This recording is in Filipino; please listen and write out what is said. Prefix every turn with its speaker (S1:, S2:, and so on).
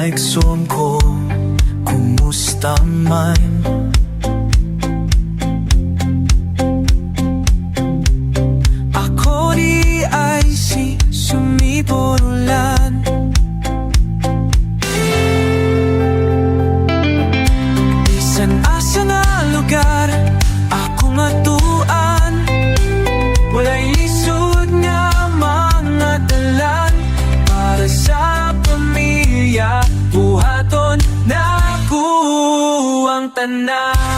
S1: daigson ko Kumusta man? And now.